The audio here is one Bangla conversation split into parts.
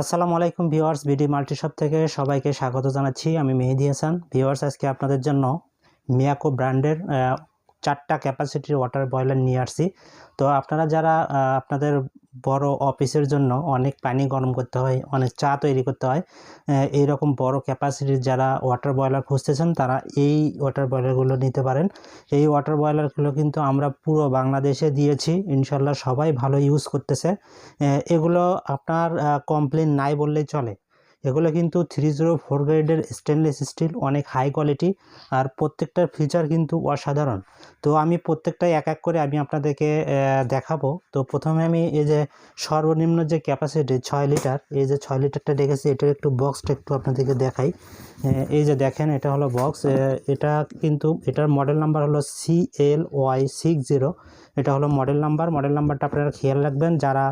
আসসালামু আলাইকুম ভিউয়ার্স, বিডি মাল্টিশপ থেকে সবাইকে স্বাগত জানাচ্ছি। আমি মেহেদি হাসান। ভিওয়ার্স আজকে আপনাদের জন্য মিয়াকো ব্র্যান্ডের চারটা ক্যাপাসিটির ওয়াটার বয়লার নিয়ে আসছি। তো আপনারা যারা আপনাদের বড় অফিসের জন্য অনেক পানি গরম করতে হয় অনেক চা তৈরি করতে হয় আহ, এইরকম বড় ক্যাপাসিটির যারা ওয়াটার বয়লার খুঁজতেছেন তারা এই ওয়াটার বয়লারগুলো নিতে পারেন। এই ওয়াটার বয়লারগুলো কিন্তু আমরা পুরো বাংলাদেশে দিয়েছি। ইনশাল্লাহ সবাই ভালো ইউজ করতেছে। এগুলো আপনার কমপ্লেন নাই বললেই চলে। এগুলো কিন্তু থ্রি জিরো ফোর গ্রেডের স্টেনলেস স্টিল অনেক হাই কোয়ালিটি আর প্রত্যেকটার ফিচার কিন্তু অসাধারণ। তো আমি প্রত্যেকটাই এক এক করে আমি আপনাদেরকে দেখাবো। তো প্রথমে আমি এই যে সর্বনিম্ন যে ক্যাপাসিটি ছয় লিটার এই যে ছয় লিটারটা রেখেছি, এটার একটু বক্সটা একটু আপনাদেরকে দেখাই। এই যে দেখেন, এটা হলো বক্স এটা কিন্তু, এটার মডেল নাম্বার হলো C L Y six zero এটা হলো মডেল নাম্বার মডেল নাম্বারটা আপনারা খেয়াল রাখবেন, যারা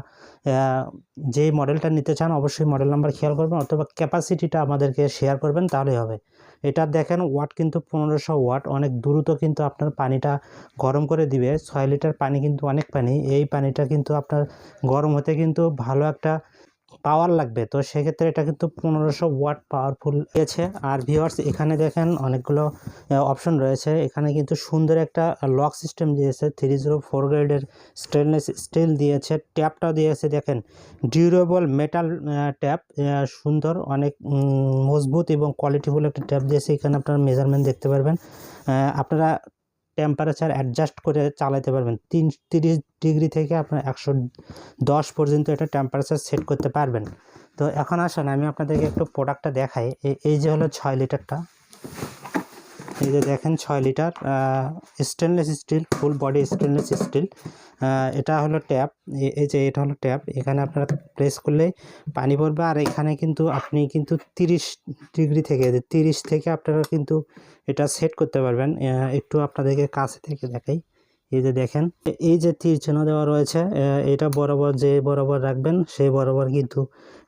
যে মডেলটা নিতে চান অবশ্যই মডেল নাম্বার খেয়াল করবেন, অথবা ক্যাপাসিটিটা আমাদেরকে শেয়ার করবেন, তাহলেই হবে। এটা দেখেন ওয়াট কিন্তু পনেরোশো ওয়াট অনেক দ্রুত কিন্তু আপনার পানিটা গরম করে দিবে। ছয় লিটার পানি কিন্তু অনেক পানি, এই পানিটা কিন্তু আপনার গরম হতে কিন্তু ভালো একটা পাওয়ার লাগবে। তো সেক্ষেত্রে এটা কিন্তু পনেরোশো ওয়াট পাওয়ারফুল দিয়েছে। আর ভিওয়ার্স এখানে দেখেন অনেকগুলো অপশন রয়েছে। এখানে কিন্তু সুন্দর একটা লক সিস্টেম দিয়েছে। থ্রি জিরো ফোর গ্রেডের স্টেনলেস স্টিল দিয়েছে। ট্যাপটাও দিয়েছে, দেখেন। ডিউরেবল মেটাল ট্যাপ সুন্দর, অনেক মজবুত এবং কোয়ালিটিফুল একটা ট্যাপ দিয়েছে। এখানে আপনারা মেজারমেন্ট দেখতে পারবেন। আপনারা টেম্পারেচার অ্যাডজাস্ট করে চালাতে পারবেন। তিন, তিরিশ ডিগ্রি থেকে আপনার একশো দশ পর্যন্ত এটা টেম্পারেচার সেট করতে পারবেন। তো এখন আসেন, আমি আপনাদেরকে একটু প্রোডাক্টটা দেখাই। এই- যে হলো ছয় লিটারটা। এই যে দেখেন ছয় litre stainless steel full body stainless steel এটা হলো ট্যাপ এই যে এটা হলো ট্যাপ এখানে আপনারা প্রেস করলেই পানি পড়বে। আর এখানে কিন্তু আপনি কিন্তু তিরিশ ডিগ্রি থেকে তিরিশ থেকে আপনারা কিন্তু এটা সেট করতে পারবেন। একটু আপনাদেরকে কাছে থেকে দেখাই। এই যে দেখেন, এই যে তীর চিহ্ন দেওয়া রয়েছে এটা বরাবর যে বরাবর রাখবেন, সেই বরাবর কিন্তু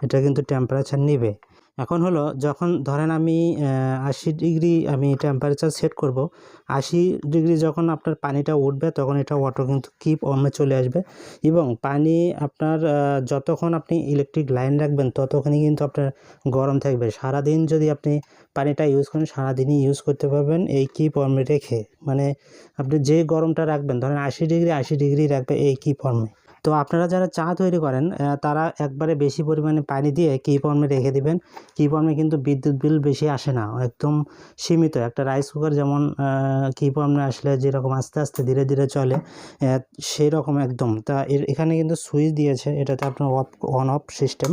এটা কিন্তু টেম্পারেচার নেবে। এখন হলো যখন ধরেন আমি আশি ডিগ্রি আমি টেম্পারেচার সেট করব, আশি ডিগ্রি যখন আপনার পানিটা উঠবে তখন এটা অটো কিন্তু কিপ অমে চলে আসবে এবং পানি আপনার যতক্ষণ আপনি ইলেকট্রিক লাইন রাখবেন ততক্ষণই কিন্তু আপনার গরম থাকবে। সারাদিন যদি আপনি পানিটা ইউজ করেন, সারাদিনই ইউজ করতে পারবেন এই কিপ অমে রেখে। মানে আপনি যে গরমটা রাখবেন, ধরেন আশি ডিগ্রি আশি ডিগ্রি রাখবে এই কি ফর্মে তো আপনারা যারা চা তৈরি করেন তারা একবারে বেশি পরিমাণে পানি দিয়ে কি ফর্মে রেখে দিবেন। কি ফর্মে কিন্তু বিদ্যুৎ বিল বেশি আসে না, একদম সীমিত। একটা রাইস কুকার যেমন কি ফর্মে আসলে যেরকম আস্তে আস্তে ধীরে ধীরে চলে সেই রকম একদম। তা এখানে কিন্তু সুইচ দিয়েছে, এটাতে আপনার অফ অন অফ সিস্টেম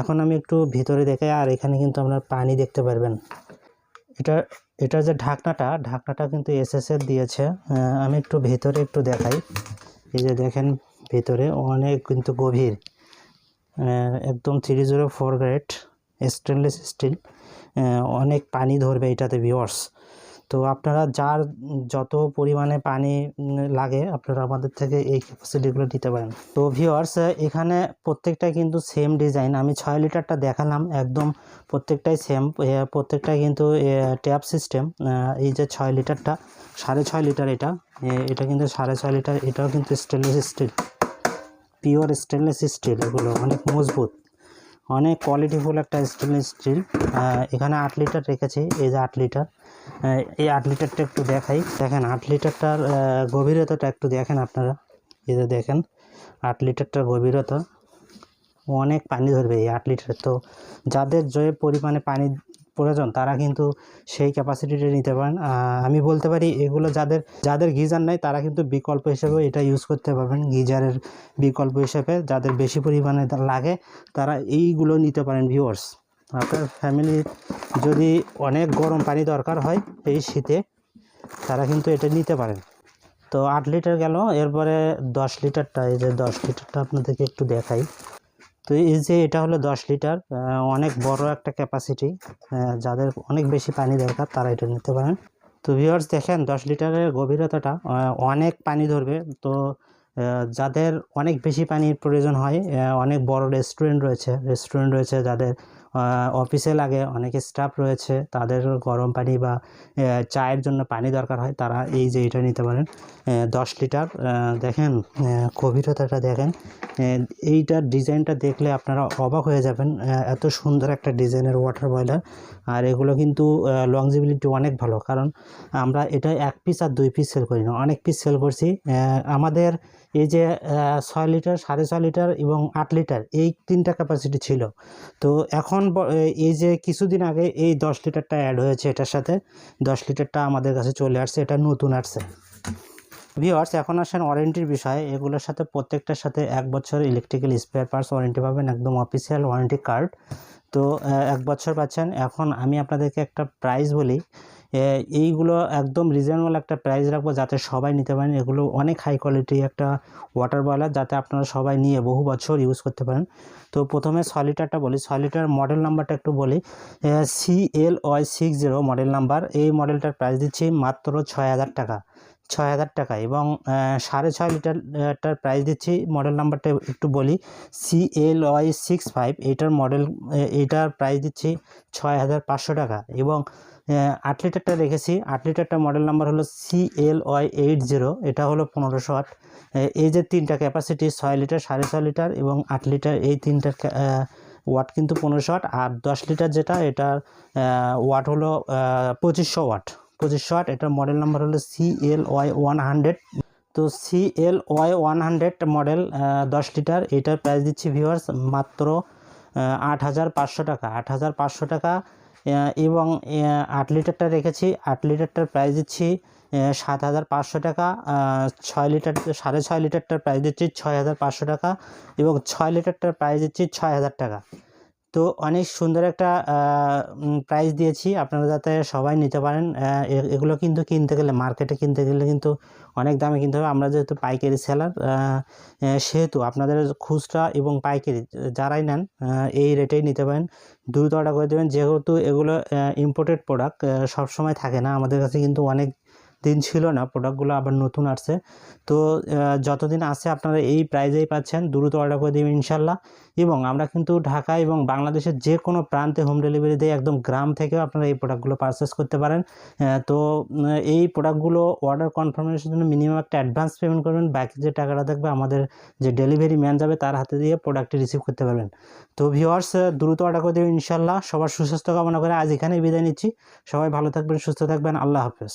এখন আমি একটু ভিতরে দেখাই, আর এখানে কিন্তু আপনার পানি দেখতে পারবেন। এটা এটা যে ঢাকনাটা ঢাকনাটা কিন্তু এসএসএর দিয়েছে। আমি একটু ভেতরে একটু দেখাই। এই যে দেখেন ভেতরে অনেক কিন্তু গভীর। একদম three zero four grade stainless steel অনেক পানি ধরবে এটাতে ভিওয়ার্স তো আপনারা যার যত পরিমাণে পানি লাগে, আপনারা আমাদের থেকে এই ক্যাপাসিটিগুলো দিতে পারেন। তো ভিওয়ার্স এখানে প্রত্যেকটাই কিন্তু সেম ডিজাইন আমি ছয় লিটারটা দেখালাম, একদম প্রত্যেকটাই সেম প্রত্যেকটাই কিন্তু ট্যাপ সিস্টেম এই যে ছয় লিটারটা, সাড়ে ছয় লিটার এটা এটা কিন্তু সাড়ে ছয় লিটার, এটাও কিন্তু stainless steel pure stainless steel এগুলো, অনেক মজবুত, অনেক কোয়ালিটিফুল একটা স্টেনলেস স্টিল এখানে আট লিটার রেখেছি, এই যে আট লিটার এই আট লিটারটা একটু দেখাই। দেখেন, আট লিটারটার গভীরতাটা একটু দেখেন আপনারা। এই যে দেখেন, আট লিটারটার গভীরতা। অনেক পানি ধরবে এই আট লিটার তো যাদের যে পরিমাণে পানি প্রয়োজন, তারা কিন্তু সেই ক্যাপাসিটিটা নিতে পারেন। আমি বলতে পারি এগুলো যাদের যাদের গিজার নাই, তারা কিন্তু বিকল্প হিসেবে এটা ইউজ করতে পারবেন। গিজারের বিকল্প হিসেবে যাদের বেশি পরিমাণে লাগে, তারা এইগুলো নিতে পারেন ভিউয়ার্স আপনার ফ্যামিলি যদি অনেক গরম পানি দরকার হয় এই শীতে, তারা কিন্তু এটা নিতে পারেন। তো আট লিটার গেল, এরপরে দশ লিটারটা এই যে দশ লিটারটা আপনাদেরকে একটু দেখাই। তো এই যে এটা হলো দশ লিটার অনেক বড় একটা ক্যাপাসিটি যাদের অনেক বেশি পানি দরকার তারা এটা নিতে পারেন। তো ভিউয়ার্স দেখেন, দশ লিটারের গভীরতাটা অনেক পানি ধরবে। তো যাদের অনেক বেশি পানির প্রয়োজন হয় অনেক বড় রেস্টুরেন্ট রয়েছে রেস্টুরেন্ট রয়েছে যাদের অফিসে লাগে, অনেকে স্টাফ রয়েছে, তাদের গরম পানি বা চায়ের জন্য পানি দরকার হয়, তারা এই যে এটা নিতে পারেন দশ লিটার দেখেন গভীরতাটা দেখেন এইটার ডিজাইনটা দেখলে আপনারা অবাক হয়ে যাবেন এত সুন্দর একটা ডিজাইনের ওয়াটার বয়লার আর এগুলো কিন্তু লংজিবিলিটি অনেক ভালো, কারণ আমরা এটা এক পিস আর দুই পিস সেল করি না, অনেক পিস সেল করছি আমাদের এই যে ছয় লিটার, সাড়ে ছয় লিটার এবং আট লিটার, এই তিনটা ক্যাপাসিটি ছিল। তো এখন এই যে কিছুদিন আগে এই দশ লিটারটা অ্যাড হয়েছে এটার সাথে, দশ লিটারটা আমাদের কাছে চলে আসছে, এটা নতুন আসছে। ভিওয়ার্স এখন আসেন ওয়ারেন্টির বিষয়ে, এগুলোর সাথে প্রত্যেকটার সাথে এক বছর ইলেকট্রিক্যাল স্পেয়ার পার্টস ওয়ারেন্টি পাবেন, একদম অফিসিয়াল ওয়ারেন্টি কার্ড তো এক বছর পাচ্ছেন, এখন আমি আপনাদেরকে একটা প্রাইস বলি এইগুলো একদম রিজনেবল একটা প্রাইস রাখব যাতে সবাই নিতে পারেন। এগুলো অনেক হাই কোয়ালিটি একটা ওয়াটার বয়লার যাতে আপনারা সবাই নিয়ে বহু বছর ইউজ করতে পারেন। তো প্রথমে সলিটারটা বলি। সলিটার মডেল নাম্বারটা একটু বলি। C L Y six zero model number এই মডেলটার প্রাইস দিচ্ছি মাত্র ছয় হাজার টাকা। ছয় হাজার টাকা এবং সাড়ে ছয় লিটারটার প্রাইস দিচ্ছি। মডেল নাম্বারটা একটু বলি। C L Y six five এইটার মডেল এইটার প্রাইস দিচ্ছি ছয় হাজার পাঁচশো টাকা এবং আট লিটারটা রেখেছি। আট লিটারটা মডেল নাম্বার হলো C L Y eight zero এটা হলো পনেরোশো আট। এই যে তিনটা ক্যাপাসিটি ছয় লিটার সাড়ে ছয় লিটার এবং আট লিটার এই আহ, ওয়াট কিন্তু পনেরোশো ওয়াট আর দশ লিটার যেটা এটার ওয়াট হলো পঁচিশশো ওয়াট পঁচিশশো ওয়াট এটার মডেল নাম্বার হলো C L Y one hundred তো C L Y one hundred model দশ লিটার এটার প্রাইস দিচ্ছি ভিউয়ার্স মাত্র আট হাজার পাঁচশো টাকা। আট হাজার পাঁচশো টাকা এবং আট লিটারটা রেখেছি। আট লিটারটার প্রাইস দিচ্ছি সাত হাজার পাঁচশো টাকা ছয় লিটার সাড়ে ছয় লিটারটার প্রাইস দিচ্ছি, ছয় হাজার পাঁচশো টাকা, এবং ছয় লিটারটার প্রাইস দিচ্ছি ছয় হাজার টাকা। তো অনেক সুন্দর একটা প্রাইস দিয়েছি। আপনারা যাতে সবাই নিতে পারেন এগুলো কিন্তু কিনতে গেলে মার্কেটে কিনতে গেলে কিন্তু অনেক দামে কিনতে হবে। আমরা যেহেতু পাইকারি সেলার সেহেতু আপনাদের খুচরা এবং পাইকারি যারাই নেন এই রেটেই নিতে পারেন। দ্রুত অর্ডার করে দেবেন। যেহেতু এগুলো ইম্পোর্টেড প্রোডাক্ট সবসময় থাকে না। আমাদের কাছে কিন্তু অনেক দিন ছিল না প্রোডাক্টগুলো আবার নতুন আসছে। তো যতদিন আসে আপনারা এই প্রাইজেই পাচ্ছেন, দ্রুত অর্ডার করে দেবেন ইনশাল্লাহ এবং আমরা কিন্তু ঢাকা এবং বাংলাদেশের যে কোনো প্রান্তে হোম ডেলিভারি দিয়ে একদম গ্রাম থেকেও আপনারা এই প্রোডাক্টগুলো পারচেস করতে পারেন। তো এই প্রোডাক্টগুলো অর্ডার কনফার্মেশনের জন্য মিনিমাম একটা অ্যাডভান্স পেমেন্ট করবেন। বাকি যে টাকাটা থাকবে আমাদের যে ডেলিভারি ম্যান যাবে তার হাতে দিয়ে প্রোডাক্টটি রিসিভ করতে পারবেন। তো ভিওয়ার্স দ্রুত অর্ডার করে দেবেন ইনশাল্লাহ সবার সুস্বাস্থ্য কামনা করে আজ এখানেই বিদায় নিচ্ছি। সবাই ভালো থাকবেন, সুস্থ থাকবেন। আল্লাহ হাফেজ।